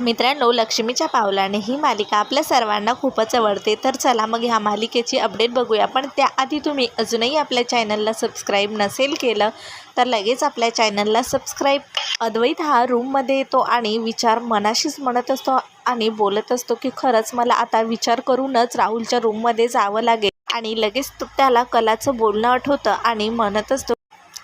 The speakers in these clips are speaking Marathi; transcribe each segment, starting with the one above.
मित्रांनो लक्ष्मीच्या पावलाने ही मालिका आपल्या सर्वांना खूपच आवडते. तर चला मग ह्या मालिकेची अपडेट बघूया. पण त्याआधी तुम्ही अजूनही आपल्या चॅनलला सबस्क्राईब नसेल केलं तर लगेच आपल्या चॅनलला सबस्क्राईब अद्वैत हा रूममध्ये येतो आणि विचार मनाशीच म्हणत असतो आणि बोलत असतो की खरंच मला आता विचार करूनच राहुलच्या रूममध्ये जावं लागेल. आणि लगेच त्याला कलाचं बोलणं आठवतं आणि म्हणत असतो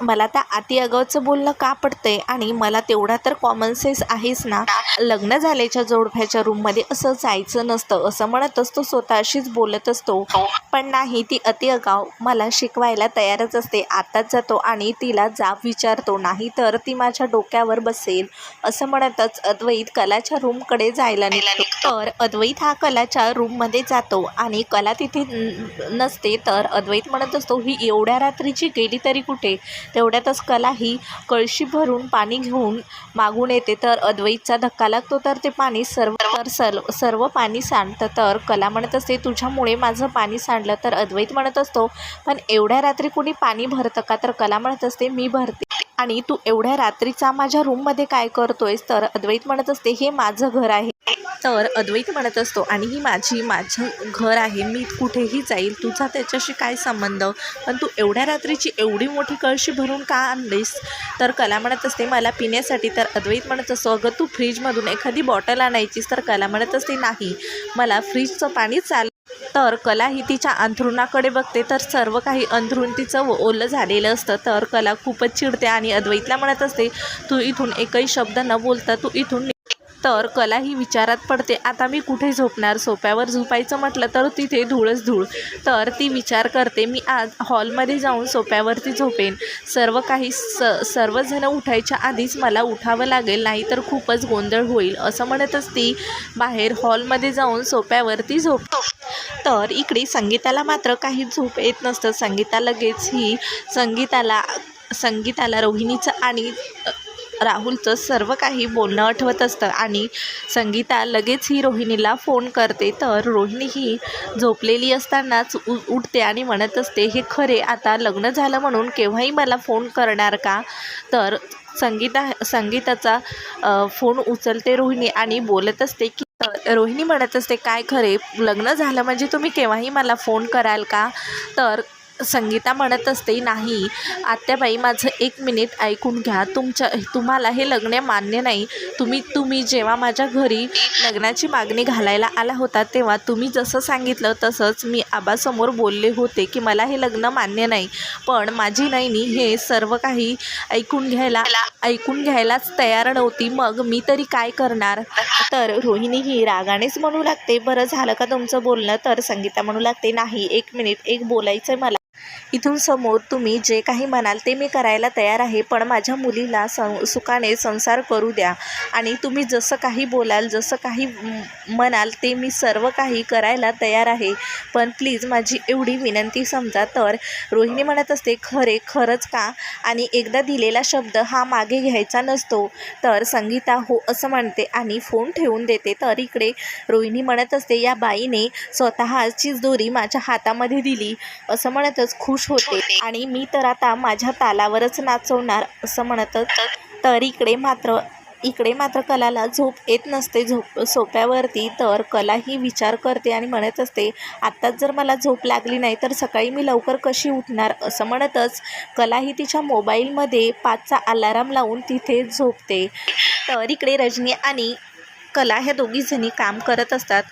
मला त्या आती अगावचं बोलणं का पडतंय? आणि मला तेवढा तर कॉमन सेन्स आहेच ना. लग्न झाल्याच्या जोडप्याच्या रूममध्ये असं जायचं नसतं. असं म्हणत असतो स्वतःशीच बोलत असतो. पण नाही ती अति अगाव मला शिकवायला तयारच असते. आताच जातो आणि तिला जाब विचारतो. नाही तर ती माझ्या डोक्यावर बसेल. असं म्हणतच अद्वैत कलाच्या रूमकडे जायला निघतो. तर अद्वैत हा कलाच्या रूममध्ये जातो. आणि कला तिथे न- नसते. तर अद्वैत म्हणत असतो ही एवढ्या रात्रीची गेली तरी कुठे? तेवढ्यातच कला ही कळशी भरून पाणी घेऊन मागून येते. तर अद्वैतचा धक्का लागतो तर ते पाणी सर्व तर सर्व सर्व पाणी सांडतं तर कला म्हणत असते तुझ्यामुळे माझं पाणी सांडलं तर अद्वैत म्हणत असतो. पण एवढ्या रात्री कुणी पाणी भरतं का? तर कला म्हणत असते मी भरते. आणि तू एवढ्या रात्रीचा माझ्या रूममध्ये काय करतोयस? तर अद्वैत म्हणत असते हे माझं घर आहे. तर अद्वैत म्हणत असतो आणि ही माझी माझं घर आहे मी कुठेही जाईल तुझा त्याच्याशी काय संबंध? पण तू एवढ्या रात्रीची एवढी मोठी कळशी भरून का आणलीस? तर कला म्हणत असते मला पिण्यासाठी. तर अद्वैत म्हणत असतो अगं तू फ्रीजमधून एखादी बॉटल आणायचीस तर कला म्हणत असते नाही मला फ्रीजचं पाणी चाल तर कला ही तिच्या अंथरुणाकडे बघते. तर सर्व काही अंथरुण तिचं ओलं झालेलं असतं. तर कला खूपच चिडते आणि अद्वैतला म्हणत असते तू इथून एकही शब्द न बोलता तू इथून तर कला ही विचारात पडते. आता मी कुठे झोपणार? सोप्यावर झोपायचं म्हटलं तर तिथे धूळच धूळ. तर ती विचार करते मी आज हॉलमध्ये जाऊन सोप्यावरती झोपेन. सर्व काही स सर्वजणं उठायच्या आधीच मला उठावं लागेल नाही तर खूपच गोंधळ होईल असं म्हणतच ती बाहेर हॉलमध्ये जाऊन सोप्यावरती झोप तर इकडे संगीताला मात्र काही झोप येत नसतं. संगीता लगेच ही संगीताला संगीताला रोहिणीचं आणि राहुलचं सर्व काही बोलणं आठवत असतं आणि संगीता लगेच ही रोहिणीला फोन करते. तर रोहिणी ही झोपलेली असतानाच उ उठते आणि म्हणत असते हे खरे आता लग्न झालं म्हणून केव्हाही मला फोन करणार का? तर संगीता संगीताचा फोन उचलते रोहिणी आणि बोलत असते की रोहिणी म्हणत असते काय खरे लग्न झालं म्हणजे तुम्ही केव्हाही मला फोन कराल का? तर संगीता म्हणत असते नाही आत्याबाई माझं एक मिनिट ऐकून घ्या. तुमच्या तुम्हाला हे लग्न मान्य नाही. तुम्ही तुम्ही जेव्हा माझ्या घरी लग्नाची मागणी घालायला आला होता तेव्हा तुम्ही जसं सांगितलं तसंच मी आबासमोर बोलले होते की मला हे लग्न मान्य नाही. पण माझी नैनी हे सर्व काही ऐकून घ्यायला ऐकून घ्यायलाच तयार नव्हती. मग मी तरी काय करणार? तर रोहिणी ही रागानेच म्हणू लागते बरं झालं का तुमचं बोलणं? तर संगीता म्हणू लागते नाही एक मिनिट एक बोलायचं आहे मला. इथून समोर तुम्ही जे काही म्हणाल ते मी करायला तयार आहे पण माझ्या मुलीला सं सुखाने संसार करू द्या. आणि तुम्ही जसं काही बोलाल जसं काही म्हणाल ते मी सर्व काही करायला तयार आहे. पण प्लीज माझी एवढी विनंती समजा तर रोहिणी म्हणत असते खरे खरंच का? आणि एकदा दिलेला शब्द हा मागे घ्यायचा नसतो. तर संगीता हो असं म्हणते आणि फोन ठेवून देते. तर इकडे रोहिणी म्हणत असते या बाईने स्वतःचीच दोरी माझ्या हातामध्ये दिली. असं म्हणतच खुश होते आणि मी तर आता माझ्या तालावरच नाचवणार असं म्हणतच तर इकडे मात्र इकडे मात्र कलाला झोप येत नसते. झोप सोप्यावरती तर कला ही विचार करते आणि म्हणत असते आत्ताच जर मला झोप लागली नाही तर सकाळी मी लवकर कशी उठणार? असं म्हणतच कला ही तिच्या मोबाईलमध्ये पाचचा अलाराम लावून तिथे झोपते. तर इकडे रजनी आणि कला ह्या दोघीजणी काम करत असतात.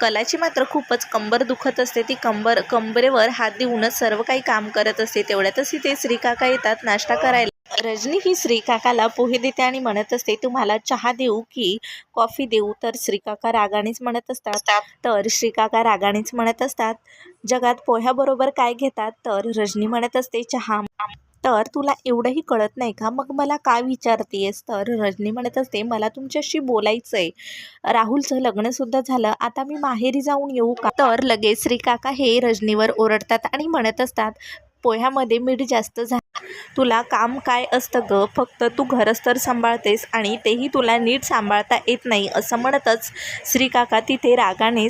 कलाची मात्र खूपच कंबर दुखत असते. ती कंबर कंबरेवर हात देऊनच सर्व काही काम करत असते. तेवढ्यातच इथे श्रीकाका येतात नाश्ता करायला. रजनी ही श्रीकाकाला पोहे देते आणि म्हणत असते तुम्हाला चहा देऊ की कॉफी देऊ? तर श्रीकाका रागानेच म्हणत असतात. तर श्रीकाका रागानेच म्हणत असतात जगात पोह्याबरोबर काय घेतात? तर रजनी म्हणत असते चहा. तर तुला एवढंही कळत नाही का? मग मला का विचारतेस तर रजनी म्हणत असते मला तुमच्याशी बोलायचं आहे राहुलचं लग्नसुद्धा झालं. आता मी माहेरी जाऊन येऊ का? तर लगेच श्रीकाका हे रजनीवर ओरडतात आणि म्हणत असतात पोह्यामध्ये मीठ जास्त झालं तुला काम काय असतं ग? फक्त तू घरस्तर सांभाळतेस आणि तेही तुला नीट सांभाळता येत नाही असं म्हणतच श्रीकाका तिथे रागाने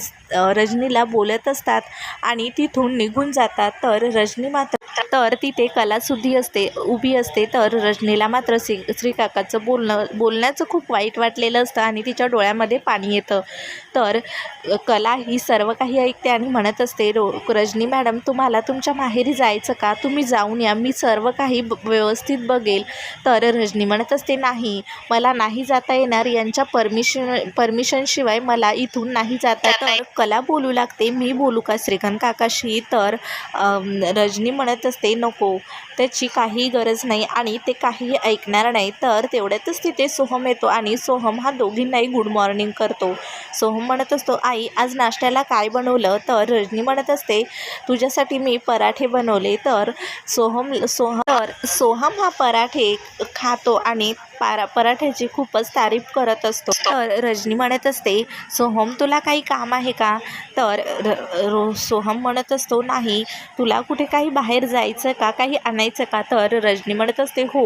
रजनीला बोलत असतात आणि तिथून निघून जातात. तर रजनी मात्र तर तिथे कलासुद्धी असते उभी असते. तर रजनीला मात्र श्री श्रीकाकाचं बोलणं बोलण्याचं खूप वाईट वाटलेलं असतं आणि तिच्या डोळ्यामध्ये पाणी येतं. तर कला ही सर्व काही ऐकते आणि म्हणत असते रो रजनी मॅडम तुम्हाला तुमच्या माहेरी जायचं का? तुम्ही जाऊन या मी सर्व काही ब व्यवस्थित बघेल. तर रजनी म्हणत असते नाही मला नाही जाता येणार. यांच्या परमिशन परमिशनशिवाय मला इथून नाही जाता तर कला बोलू लागते मी बोलू का श्रीकांत काकाशी? तर रजनी म्हणत असते नको. त्याची काही गरज नाही आणि ते काहीही ऐकणार नाही तर तेवढ्यातच तिथे सोहम येतो आणि सोहम हा दोघींनाही गुड मॉर्निंग करतो. सोहम म्हणत असतो आई आज नाश्त्याला काय बनवलं? तर रजनी म्हणत असते तुझ्यासाठी मी पराठे बनवले. तर सोहम सोहम तर सोहम हा पराठे खातो आणि पारा पराठ्याची खूपच तारीफ करत असतो. तर रजनी म्हणत असते सोहम तुला काही काम आहे का? तर र रो सोहम म्हणत असतो नाही तुला कुठे काही बाहेर जायचं का? काही आणायचं का? तर रजनी म्हणत असते हो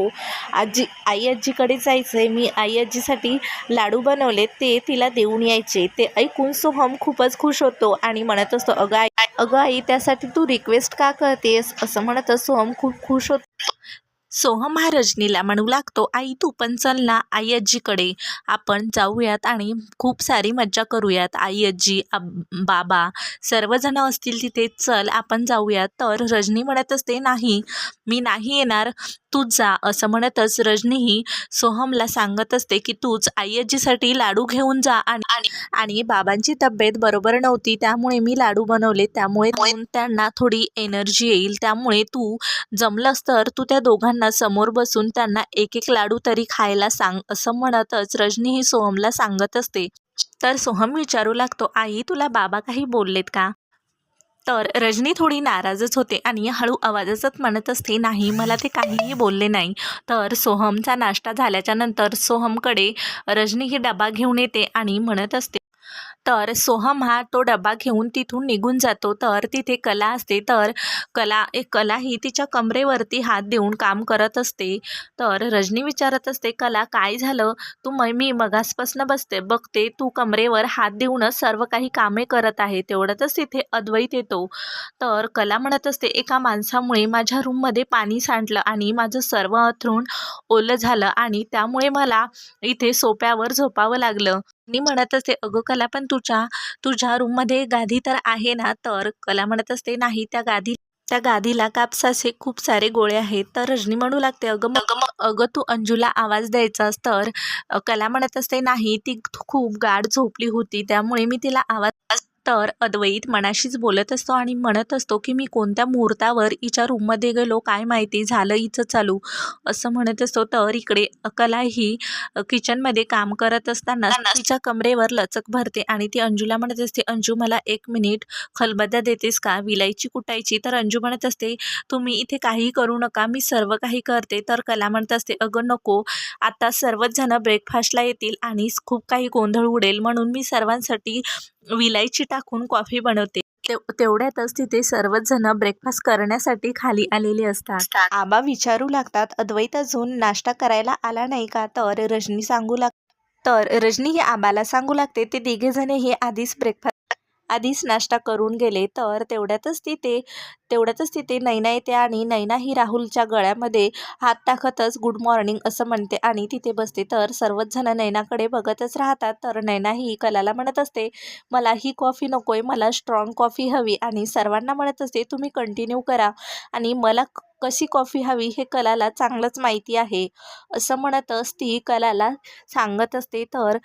आजी आई आजीकडे जायचं आहे मी आई आजीसाठी लाडू बनवले. ते तिला देऊन यायचे. ते ऐकून सोहम खूपच खुश होतो आणि म्हणत असतो अगं आई अगं आई त्यासाठी तू रिक्वेस्ट का करतेस? असं म्हणत सोहम खूप खुश होतो. सोहम महाराजनीला रजनीला म्हणू लागतो आई तू पण चल ना आई आजीकडे आपण जाऊयात आणि खूप सारी मज्जा करूयात. आई आजी अब बाबा सर्वजण असतील तिथे चल आपण जाऊयात. तर रजनी म्हणत असते नाही मी नाही येणार. तूच जा. असं म्हणतच रजनीही सोहमला सांगत असते की तूच आई आजीसाठी लाडू घेऊन जा आणि आणि- आणि बाबांची तब्येत बरोबर नव्हती. त्यामुळे मी लाडू बनवले. त्यामुळे त्यांना थोडी एनर्जी येईल. त्यामुळे तू जमलंस तर तू त्या दोघांना समोर बसून त्यांना एक एक लाडू तरी खायला सांग असं म्हणतच रजनी ही सोहमला सांगत असते. तर सोहम विचारू लागतो आई तुला बाबा काही बोललेत का? तर रजनी थोडी नाराजच होते आणि हळू आवाजातच म्हणत असते नाही मला ते काहीही बोलले नाही. तर सोहमचा नाश्ता झाल्याच्यानंतर सोहमकडे रजनी ही डबा घेऊन येते आणि म्हणत असते तर सोहम हा तो डबा घेऊन तिथून निघून जातो. तर तिथे कला असते. तर कला एक कला ही तिच्या कमरेवरती हात देऊन काम करत असते. तर रजनी विचारत असते कला काय झालं? तू म मी मगासपासनं बसते बघते तू कमरेवर हात देऊनच सर्व काही कामे करत आहे. तेवढ्यातच तिथे अद्वैत येतो. तर कला म्हणत असते एका माणसामुळे माझ्या रूममध्ये पाणी सांडलं आणि माझं सर्व अथरून ओलं झालं आणि त्यामुळे मला इथे सोप्यावर झोपावं लागलं. मी म्हणत असते अगं कला पण तुझ्या तुझ्या रूममध्ये गादी तर आहे ना तर कला म्हणत असते नाही त्या गादी त्या गादीला कापसाचे खूप सारे गोळे आहेत. तर रजनी म्हणू लागते अगं मग अगं तू अंजूला आवाज द्यायचास तर? कला म्हणत असते नाही ती खूप गाढ झोपली होती त्यामुळे मी तिला आवाज तर अद्वैत मनाशीच बोलत असतो आणि म्हणत असतो की मी कोणत्या मुहूर्तावर हिच्या रूममध्ये गेलो काय माहिती झालं हिचं चालू असं म्हणत असतो. तर इकडे कला ही किचनमध्ये काम करत असताना तिच्या कमरेवर लचक भरते आणि ती अंजूला म्हणत असते अंजू मला एक मिनिट खलबद्दा देतेस का? विलायची कुटायची? तर अंजू म्हणत असते तुम्ही इथे काही करू नका मी सर्व काही करते. तर कला म्हणत असते अगं नको आता सर्वच जण ब्रेकफास्टला येतील आणि खूप काही गोंधळ उडेल म्हणून मी सर्वांसाठी विलायची टाकून कॉफी बनवते. तेवढ्यातच तिथे सर्वच जण ब्रेकफास्ट करण्यासाठी खाली आलेले असतात. आबा विचारू लागतात अद्वैत अजून नाश्ता करायला आला नाही का? तर रजनी सांगू लाग तर रजनी ही आबाला सांगू लागते ते तिघे जण हे आधीच ब्रेकफास्ट आधीच नाश्ता करून गेले तर तेवढ्यातच तिथे तेवढ्यातच तिथे नैना येते आणि नैना ही राहुलच्या गळ्यामध्ये हात टाकतच गुड मॉर्निंग असं म्हणते आणि तिथे बसते. तर सर्वच जण नैनाकडे बघतच राहतात. तर नैना ही कलाला म्हणत असते मला ही कॉफी नको आहे मला स्ट्रॉंग कॉफी हवी. आणि सर्वांना म्हणत असते तुम्ही कंटिन्यू करा. आणि मला कशी कॉफी हवी हे कलाला चांगलंच माहिती आहे. असं म्हणतच ती कलाला सांगत असते तर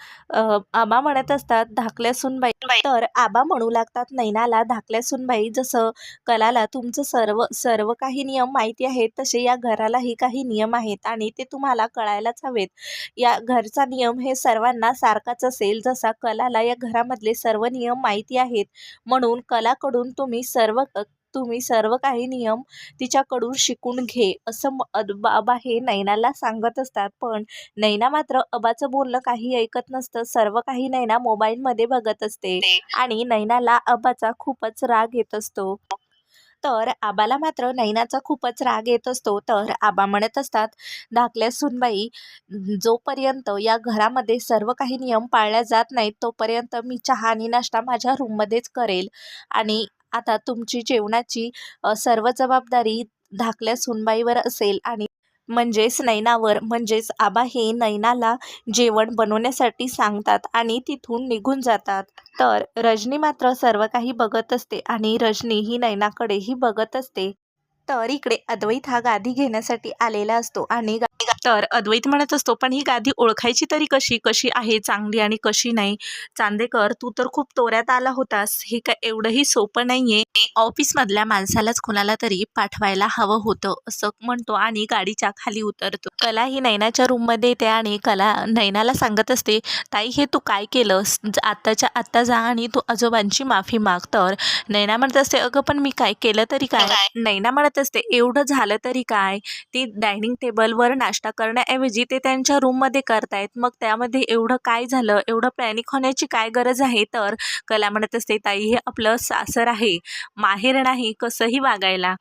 आबा म्हणत असतात धाकल्या सुनबाई. तर आबा म्हणू लागतात नैनाला धाकल्या सुनबाई जसं कलाला तुमचं सर्व सर्व काही नियम माहिती आहेत तसे या घरालाही काही नियम आहेत आणि ते तुम्हाला कळायलाच हवेत. या घरचा नियम हे सर्वांना सारखाच असेल जसा कलाला या घरामधले सर्व नियम माहिती आहेत. म्हणून कलाकडून तुम्ही सर्व तुम्ही सर्व काही नियम तिच्याकडून शिकून घे असं बाबा हे नैनाला सांगत असतात. पण नैना मात्र अबाचं बोलणं काही ऐकत नसतं. सर्व काही नैना मोबाईलमध्ये बघत असते आणि नैनाला अबाचा खूपच राग येत असतो. तर आबाला मात्र नैनाचा खूपच राग येत असतो. तर आबा म्हणत असतात धाकल्या सुनबाई जोपर्यंत या घरामध्ये सर्व काही नियम पाळल्या जात नाहीत तोपर्यंत मी चहा आणि नाश्ता माझ्या रूममध्येच करेल आणि आता तुमची जेवणाची सर्व जबाबदारी धाकल्या सुनबाईवर असेल आणि म्हणजेच नैनावर म्हणजेच आबा हे नैनाला जेवण बनवण्यासाठी सांगतात आणि तिथून निघून जातात. तर रजनी मात्र सर्व काही बघत असते आणि रजनी ही नैनाकडेही बघत असते. तर इकडे अद्वैत हा गादी घेण्यासाठी आलेला असतो आणि तर अद्वैत म्हणत असतो पण ही गादी ओळखायची तरी कशी? कशी आहे? चांगली आणि कशी नाही? चांदेकर तू तर खूप तोऱ्यात आला होतास. हे काय एवढंही सोपं नाहीये. ऑफिसमधल्या माणसालाच कुणाला तरी पाठवायला हवं होतं असं म्हणतो आणि गाडीच्या खाली उतरतो. कला ही नैनाच्या रूममध्ये येते आणि कला नैनाला सांगत असते ताई हे तू काय केलंस? आत्ताच्या आत्ता जा आणि तू आजोबांची माफी माग. तर नैना म्हणत असते अगं पण मी काय केलं तरी काय? नैना म्हणत असते. एवढं झालं तरी काय? ती डायनिंग टेबलवर नाश्ता करण्याऐवजी ते त्यांच्या रूममध्ये करतायत. मग त्यामध्ये एवढं काय झालं? एवढं पॅनिक होण्याची काय गरज आहे? तर कला म्हणत असते ताई हे आपलं सासर आहे. माहेर नाही. कसंही वागायला.